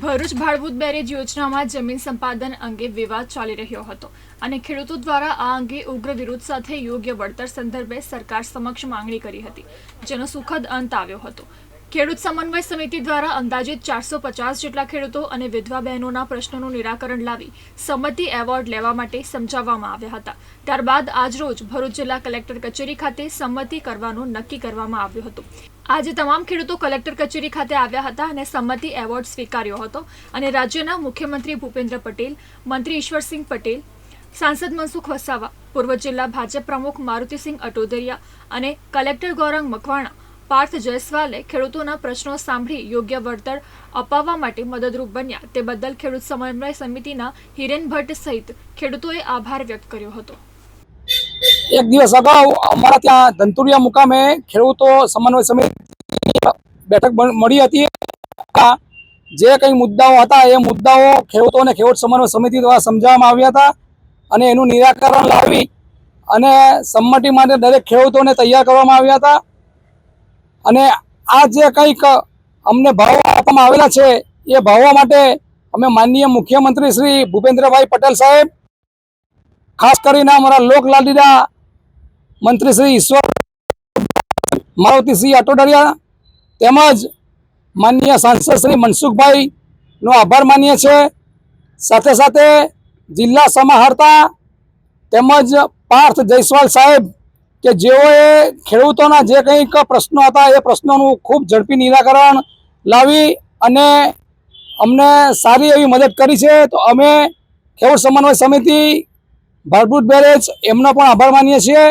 Bharuch Bhadbhut barrage યોજનામાં જમીન સંપાદન અંગે વિવાદ ચાલી રહ્યો હતો અને ખેડૂતો દ્વારા આ અંગે ઉગ્ર વિરોધ સાથે યોગ્ય વળતર સંદર્ભે સરકાર સમક્ષ માંગણી કરી હતી, જેનો સુખદ અંત આવ્યો હતો. ખેડૂત સમન્વય સમિતિ દ્વારા અંદાજિત ચારસો પચાસ જેટલા ખેડૂતો અને વિધવા બહેનોના પ્રશ્નોનું નિરાકરણ લાવી સંમતિ એવોર્ડ લેવા માટે સમજાવવામાં આવ્યા હતા. ત્યારબાદ આજરોજ ભરૂચ જિલ્લા કલેક્ટર કચેરી ખાતે સંમતિ કરવાનું નક્કી કરવામાં આવ્યું હતું. આજે તમામ ખેડૂતો કલેક્ટર કચેરી ખાતે આવ્યા હતા અને સંમતિ એવોર્ડ સ્વીકાર્યો હતો અને રાજ્યના મુખ્યમંત્રી ભૂપેન્દ્ર પટેલ, મંત્રી ઈશ્વરસિંહ પટેલ, સાંસદ મનસુખ વસાવા, પૂર્વ જિલ્લા ભાજપ પ્રમુખ મારુતિસિંહ અટોદરિયા અને કલેક્ટર ગૌરંગ મકવાણા પાર્થ જયસ્વાલે ખેડૂતોના પ્રશ્નો સાંભળી યોગ્ય વળતર અપાવવા માટે મદદરૂપ બન્યા. તે બદલ ખેડૂત સમન્વય સમિતિના હિરેન ભટ્ટ સહિત ખેડૂતોએ આભાર વ્યક્ત કર્યો હતો. એક દિવસ અગાઉ અમારા ત્યાં ધંતુરિયા મુકામે ખેડૂતો સમન્વય સમિતિ બેઠક મળી હતી. જે કંઈ મુદ્દાઓ હતા, એ મુદ્દાઓ ખેડૂતોને ખેડૂત સમન્વય સમિતિ દ્વારા સમજાવવામાં આવ્યા હતા અને એનું નિરાકરણ લાવી અને સંમતિ માટે દરેક ખેડૂતોને તૈયાર કરવામાં આવ્યા હતા. અને આ જે કંઈક અમને ભાવો આપવામાં આવેલા છે, એ ભાવવા માટે અમે માનનીય મુખ્યમંત્રી શ્રી ભૂપેન્દ્રભાઈ પટેલ સાહેબ, ખાસ કરીને અમારા લોકલાડીના મંત્રી શ્રી ઈશ્વર મારુતિસિંહ અટોડરિયા તેમજ માનનીય સાંસદ શ્રી મનસુખભાઈનો આભાર માનીએ છે. સાથે સાથે જિલ્લા સમાહર્તા તેમજ પાર્થ જયસ્વાલ સાહેબ કે જેઓએ ખેડૂતોના જે કંઈક પ્રશ્નો હતા એ પ્રશ્નોનું ખૂબ ઝડપી નિરાકરણ લાવી અને અમને સારી એવી મદદ કરી છે, તો અમે ખેડૂત સમન્વય સમિતિ ભરભૂત બેરેજ, એમનો પણ આભાર માનીએ છીએ.